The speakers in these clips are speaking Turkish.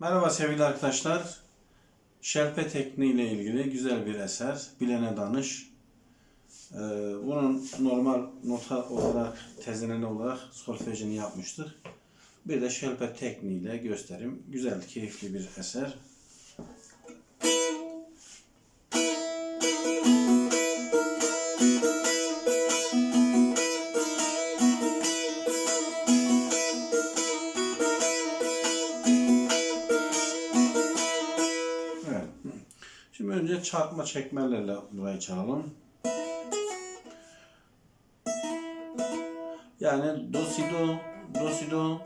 Merhaba sevgili arkadaşlar. Şelpe tekniği ile ilgili güzel bir eser. Bilene danış. Ee, bunun normal nota olarak, tezeneli olarak solfejini yapmıştır. Bir de şelpe tekniğiyle gösterim. Güzel, keyifli bir eser. Çarpma çekmelerle burayı çalalım. Yani do si do, do si do,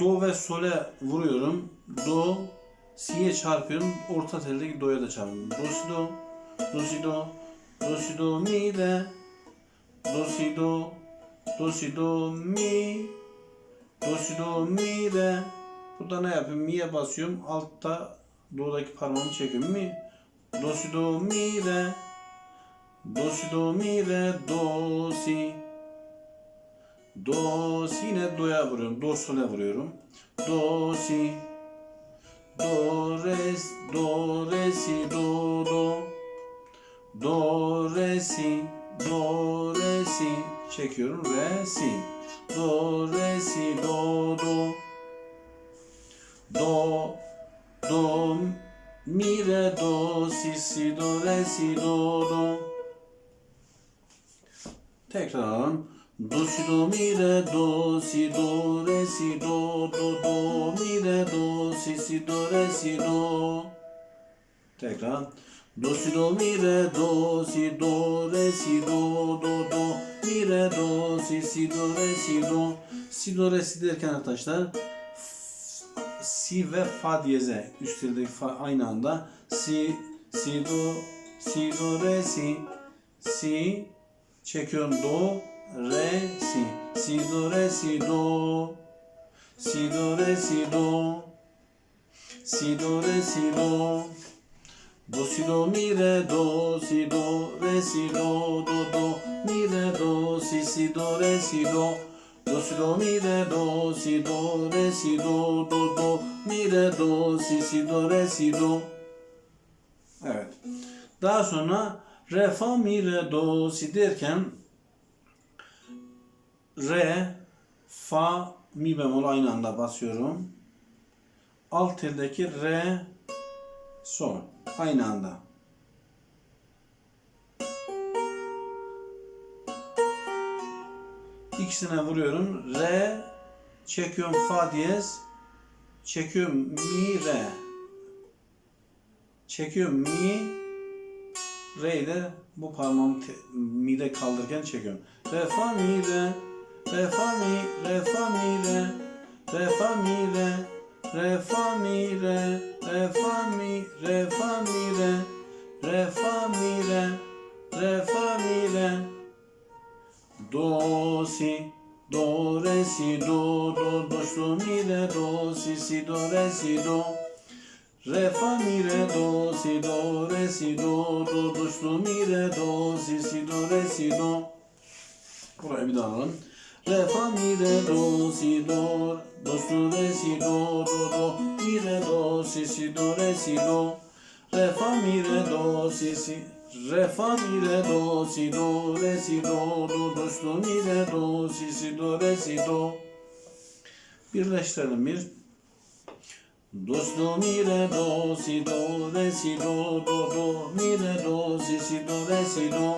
do ve sole vuruyorum. Do, si'ye çarpıyorum. Orta teldeki do'ya da çarpıyorum. Do si do, do si do, do si do mi re, do si do, do si do mi, do si do mi re. Burada ne yapıyorum? Mi'ye basıyorum. Altta do'daki parmağımı çekiyorum. Mi, do si do mi re, do si do mi re, do si. Do si yine do'ya vuruyorum. Do sol'e vuruyorum. Do si. Do re do re si do do. Do re si do re si çekiyorum re si. Do re si do do. Do do mi re do si si do re si do do. Tekrar alalım. Do si do mi re do si do re si do do do mi re do si si do re si do. Tekrar. Do si do mi re do si do re si do do do mi re do si si do re si do. Si do re si derken arkadaşlar si ve fa diyeze üstelik fa aynı anda. Si si do si do re si. Si çekiyorum do re si. Si do re si do. Si do re si do. Si do re si do. Do si do mi re do. Si do re si do do do. Mi re do. Si si do re si do do si do mi re do si do re si do do do mi re do si si do re si do Evet. Daha sonra re fa mi re do si derken re fa mi bemol aynı anda basıyorum. Alt teldeki re sol aynı anda. İkisine vuruyorum. Re çekiyorum fa diyez. Çekiyorum mi re. Çekiyorum mi re'yi de bu parmağımı te- mi'de kaldırırken çekiyorum. Re fa mi re. Re fa mi re fa mi re. Re fa mi re. Re fa mi re. Re fa mi re fa mi re. Re fa si do re si do do do so mi re do si si do re si do. Re fa mi re do si do re si do do do so mi re do si si do re si do. Burayı bir daha alalım. Re fa mi re do si do do so re si do do do mi re do si si do re si do. Re fa mi re do si si re fa mi re do si do re si do do do so mi re do si si do re si do Birleştirelim bir. Do do mi re do si do re si do do do mi re do si si do re si do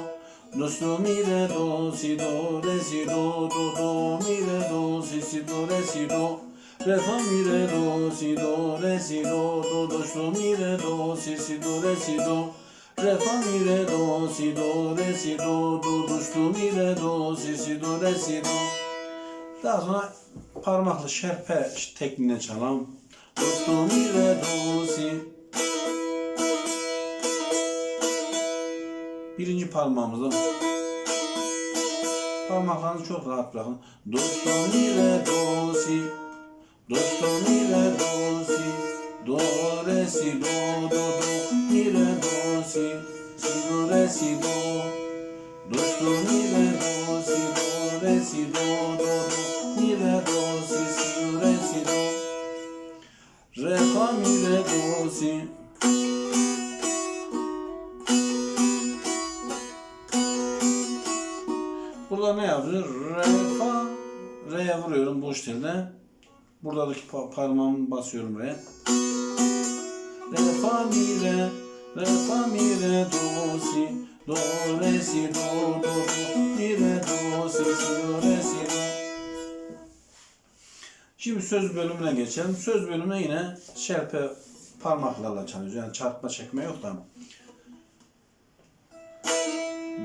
do do mi re do si do re si do do do mi re do si si do re si do re fa mi re do si do re si do do do do mi re do si si do re si do re fa mi re do si do re si do do do do mi re do si si do re si do daha sonra parmakla şerpe tekniğine çalalım. Do do mi re do si. Birinci parmağımızla parmaklarınızı çok rahat bırakın. Do do mi re do si. Do do mi re do si. Do re si do do do mi re do si si do re si do do do mi re do si do re si do do do mi re do si si do re si do re fa mi re do si Burada ne yapıyor? Re fa Re'ye vuruyorum boş telde. Buradaki parmağımı basıyorum Re'ye re fa mi re re fa mi re do si do re si do do mi re do si si do re si do. Şimdi söz bölümüne geçelim. Söz bölümüne yine şerpe parmaklarla çalıyoruz. Yani çarpma çekme yok da.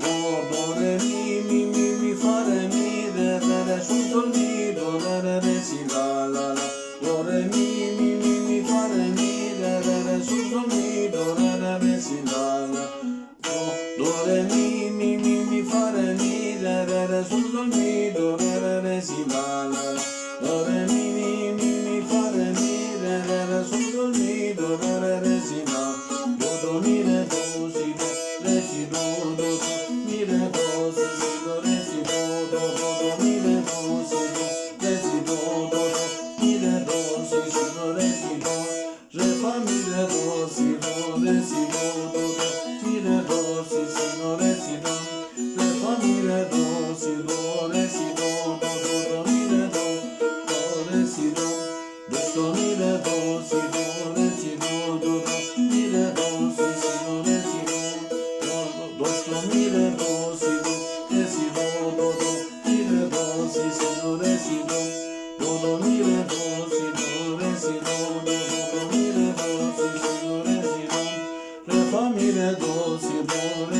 Do do re mi mi mi mi fa re mi re re re sol sol mi do re re re si la la la Amen. you're born